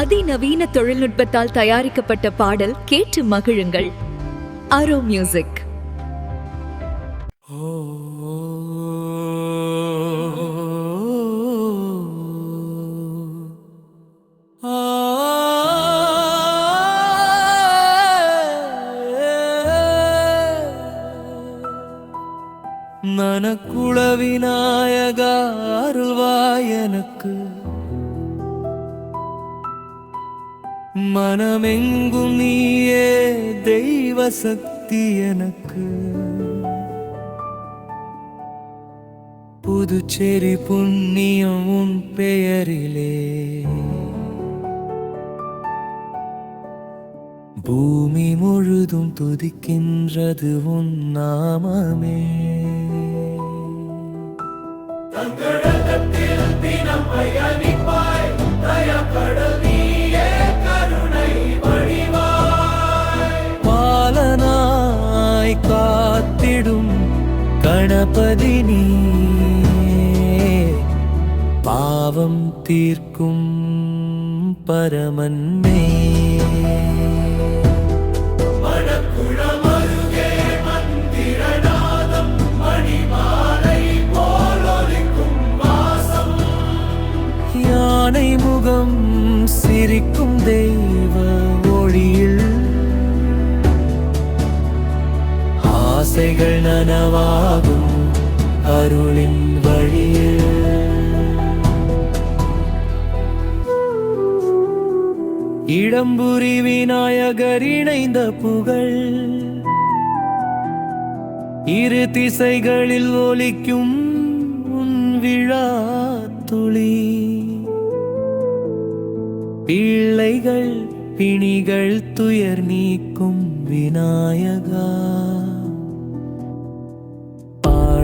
அதிநவீன தொழில்நுட்பத்தால் தயாரிக்கப்பட்ட பாடல் கேட்டு மகிழுங்கள். அரோ மியூசிக் மனக்குள விநாயக எனக்கு. மனமெங்கும் நீயே தெய்வ சக்தி எனக்கு. புதுச்சேரி புண்ணியம் உன் பெயரிலே. பூமி முழுதும் துதிக்கின்றது உன் நாமமே. கணபதி நீ பாவம் தீர்க்கும் பரமன்மே யானை முகம் சிரிக்கும் தெய்வ ஆசைகள் நனவாகும் அருளின் வழியில். இடம்புரி விநாயகர் இணைந்த புகழ். இரு திசைகளில் ஒலிக்கும் உன் விழா துளி. பிள்ளைகள் பிணிகள் துயர் நீக்கும் விநாயகா.